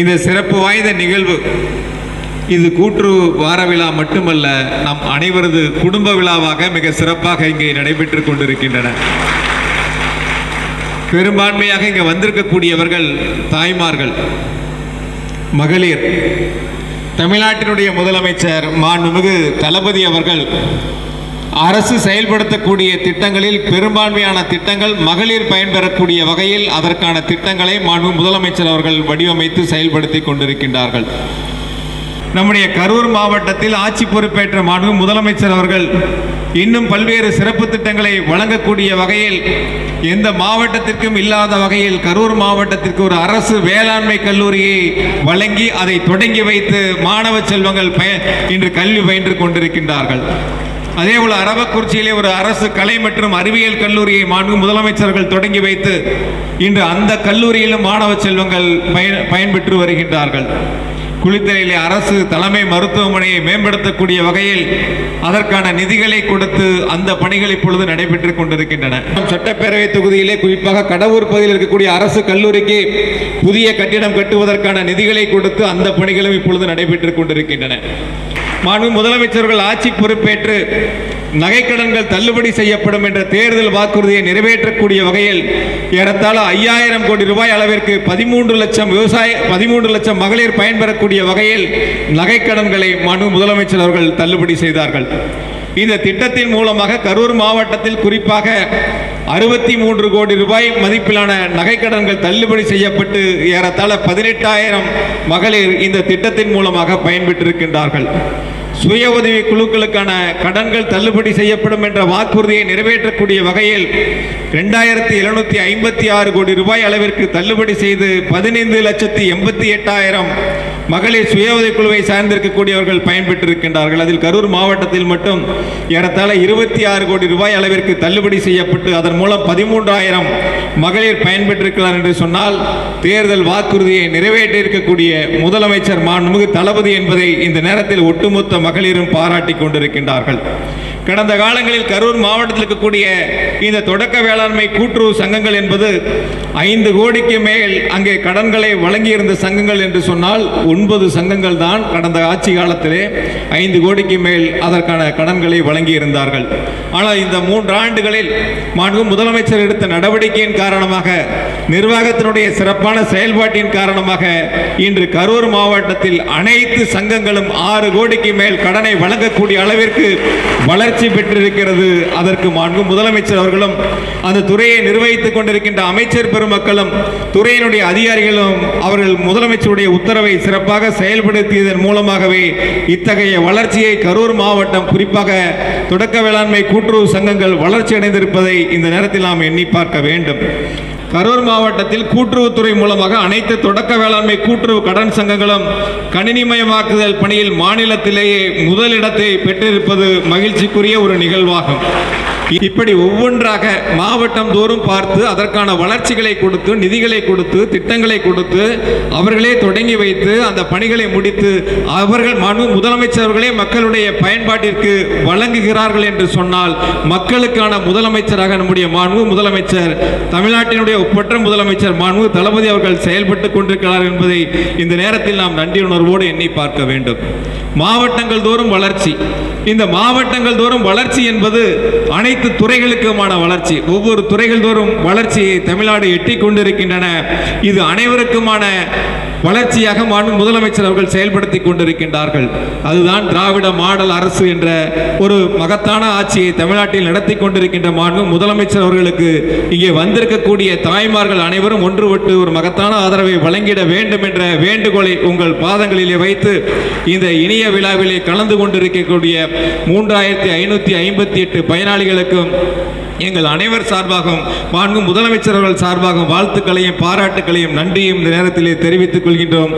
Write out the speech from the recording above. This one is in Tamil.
இந்த சிறப்பு வாய்ந்த நிகழ்வு. இது கூட்டுறவு வார விழா மட்டுமல்ல நம் அனைவரது குடும்ப விழாவாக மிக சிறப்பாக இங்கே நடைபெற்றுக் கொண்டிருக்கின்றன. பெரும்பான்மையாக இங்கே வந்திருக்கக்கூடியவர்கள் தாய்மார்கள் மகளிர் தமிழ்நாட்டினுடைய முதலமைச்சர் மாண்புமிகு தளபதி அவர்கள் அரசு செயல்படுத்தக்கூடிய திட்டங்களில் பெரும்பான்மையான திட்டங்கள் மகளிர் பயன்பெறக்கூடிய வகையில் அதற்கான திட்டங்களை மாண்பு முதலமைச்சர் அவர்கள் வடிவமைத்து செயல்படுத்தி கொண்டிருக்கின்றார்கள். நம்முடைய கரூர் மாவட்டத்தில் ஆட்சி பொறுப்பேற்ற மாண்பு முதலமைச்சர் அவர்கள் இன்னும் பல்வேறு சிறப்பு திட்டங்களை வழங்கக்கூடிய வகையில் எந்த மாவட்டத்திற்கும் இல்லாத வகையில் கரூர் மாவட்டத்திற்கு ஒரு அரசு வேளாண்மை கல்லூரியை வழங்கி அதை தொடங்கி வைத்து மாணவ செல்வங்கள் பய இன்று கல்வி பயின்று கொண்டிருக்கின்றார்கள். அதேபோல அரவக்குறிச்சியிலே ஒரு அரசு கலை மற்றும் அறிவியல் கல்லூரியை மாண்பு முதலமைச்சர்கள் தொடங்கி வைத்து இன்று அந்த கல்லூரியிலும் மாணவ செல்வங்கள் பயன் பயன்பெற்று வருகின்றார்கள். குளித்தலையிலே அரசு தலைமை மருத்துவமனையை மேம்படுத்தக்கூடிய வகையில் அதற்கான நிதிகளை கொடுத்து அந்த பணிகள் இப்பொழுது நடைபெற்றுக் கொண்டிருக்கின்றன. சட்டப்பேரவை தொகுதியிலே குறிப்பாக கடவுர் பகுதியில் இருக்கக்கூடிய அரசு கல்லூரிக்கு புதிய கட்டிடம் கட்டுவதற்கான நிதிகளை கொடுத்து அந்த பணிகளும் இப்பொழுது நடைபெற்றுக் கொண்டிருக்கின்றன. மாண்பு முதலமைச்சர்கள் ஆட்சி பொறுப்பேற்று நகைக்கடன்கள் தள்ளுபடி செய்யப்படும் என்ற தேர்தல் வாக்குறுதியை நிறைவேற்றக்கூடிய வகையில் ஏறத்தாழ ஐயாயிரம் கோடி ரூபாய் அளவிற்கு பதிமூன்று லட்சம் விவசாய பதிமூன்று லட்சம் மகளிர் பயன்பெறக்கூடிய வகையில் நகைக்கடன்களை மாண்பு முதலமைச்சர் அவர்கள் தள்ளுபடி செய்தார்கள். இந்த திட்டத்தின் மூலமாக கரூர் மாவட்டத்தில் குறிப்பாக அறுபத்தி மூன்று கோடி ரூபாய் மதிப்பிலான நகைக்கடன்கள் தள்ளுபடி செய்யப்பட்டு ஏறத்தாழ பதினெட்டாயிரம் மகளிர் இந்த திட்டத்தின் மூலமாக பயன்பெற்றிருக்கின்றார்கள். சுய உதவி குழுக்களுக்கான கடன்கள் தள்ளுபடி செய்யப்படும் என்ற வாக்குறுதியை நிறைவேற்றக்கூடிய வகையில் ரெண்டாயிரத்தி எழுநூத்தி ஐம்பத்தி ஆறு கோடி ரூபாய் அளவிற்கு தள்ளுபடி செய்து பதினைந்து லட்சத்தி எண்பத்தி எட்டாயிரம் மகளிர் சுய உதவிக்குழுவை சார்ந்திருக்கக்கூடியவர்கள் பயன்பெற்றிருக்கின்றார்கள். அதில் கரூர் மாவட்டத்தில் மட்டும் ஏறத்தாழ இருபத்தி ஆறு கோடி ரூபாய் அளவிற்கு தள்ளுபடி செய்யப்பட்டு அதன் மூலம் பதிமூன்றாயிரம் மகளிர் பயன்பெற்றிருக்கிறார் என்று சொன்னால் தேர்தல் வாக்குறுதியை நிறைவேற்றியிருக்கக்கூடிய முதலமைச்சர் மாண்புமிகு தளபதி என்பதை இந்த நேரத்தில் ஒட்டுமொத்த மகளிரும் பாராட்டி கொண்டிருக்கின்றார்கள். கடந்த காலங்களில் கரூர் மாவட்டத்தில் இருக்கக்கூடிய இந்த தொடக்க வேளாண்மை கூட்டுறவு சங்கங்கள் என்பது ஐந்து கோடிக்கு மேல் அங்கே கடன்களை வழங்கியிருந்த சங்கங்கள் என்று சொன்னால் ஒன்பது சங்கங்கள் தான் கடந்த ஆட்சி காலத்திலே ஐந்து கோடிக்கு மேல் அதற்கான கடன்களை வழங்கியிருந்தார்கள். ஆனால் இந்த மூன்று ஆண்டுகளில் மாண்பு முதலமைச்சர் எடுத்த நடவடிக்கையின் காரணமாக நிர்வாகத்தினுடைய சிறப்பான செயல்பாட்டின் காரணமாக இன்று கரூர் மாவட்டத்தில் அனைத்து சங்கங்களும் ஆறு கோடிக்கு மேல் கடனை வழங்கக்கூடிய அளவிற்கு வளர்ச்சி பெற்றிருக்கிறது. அதற்கு மாண்பு முதலமைச்சர் அவர்களும் அந்த துறையை நிர்வகித்துக் கொண்டிருக்கின்ற அமைச்சர் பெருமக்களும் துறையினுடைய அதிகாரிகளும் அவர்கள் முதலமைச்சருடைய உத்தரவை சிறப்பாக செயல்படுத்தியதன் மூலமாகவே இத்தகைய வளர்ச்சியை கரூர் மாவட்டம் குறிப்பாக தொடக்க வேளாண்மை கூட்டுறவு சங்கங்கள் வளர்ச்சி அடைந்திருப்பதை இந்த நேரத்தில் நாம் எண்ணி பார்க்க வேண்டும். கரூர் மாவட்டத்தில் கூட்டுறவுத்துறை மூலமாக அனைத்து தொடக்க வேளாண்மை கூட்டுறவு கடன் சங்கங்களும் கணினிமயமாக்குதல் பணியில் மாநிலத்திலேயே முதலிடத்தை பெற்றிருப்பது மகிழ்ச்சிக்குரிய ஒரு நிகழ்வாகும். இப்படி ஒவ்வொன்றாக மாவட்டம் தோறும் பார்த்து அதற்கான வளர்ச்சிகளை கொடுத்து நிதிகளை கொடுத்து திட்டங்களை கொடுத்து அவர்களே தொடங்கி வைத்து அந்த பணிகளை முடித்து அவர்கள் மனு முதலமைச்சர்களே மக்களுடைய பயன்பாட்டிற்கு வழங்குகிறார்கள் என்று சொன்னால் மக்களுக்கான முதலமைச்சராக நம்முடைய மாண்பு முதலமைச்சர் தமிழ்நாட்டினுடைய ஒப்பற்ற முதலமைச்சர் மாண்பு தளபதி அவர்கள் செயல்பட்டு கொண்டிருக்கிறார் என்பதை இந்த நேரத்தில் நாம் நன்றியுணர்வோடு எண்ணி பார்க்க வேண்டும். மாவட்டங்கள் தோறும் வளர்ச்சி. இந்த மாவட்டங்கள் தோறும் வளர்ச்சி என்பது அனைத்து துறைகளுக்குமான வளர்ச்சி. ஒவ்வொரு துறைகள் தோறும் வளர்ச்சியை தமிழ்நாடு எட்டி கொண்டிருக்கின்றன. இது அனைவருக்குமான வளர்ச்சியாக மாண்பு முதலமைச்சர் அவர்கள் செயல்படுத்தி கொண்டிருக்கின்றார்கள். அதுதான் திராவிட மாடல் அரசு என்ற ஒரு மகத்தான ஆட்சியை தமிழ்நாட்டில் நடத்தி கொண்டிருக்கின்ற மாண்பு முதலமைச்சர் அவர்களுக்கு இங்கே வந்திருக்கக்கூடிய தாய்மார்கள் அனைவரும் ஒன்றுபட்டு ஒரு மகத்தான ஆதரவை வழங்கிட வேண்டும் என்ற வேண்டுகோளை உங்கள் பாதங்களிலே வைத்து இந்த இனிய விழாவிலே கலந்து கொண்டிருக்கக்கூடிய மூன்றாயிரத்தி ஐநூற்றி ஐம்பத்தி எட்டு பயனாளிகளுக்கும் எங்கள் அனைவர் சார்பாகவும் மாண்பு முதலமைச்சர் சார்பாகவும் வாழ்த்துக்களையும் பாராட்டுக்களையும் நன்றியும் இந்த நேரத்திலே தெரிவித்துக் கொள்கின்றோம்.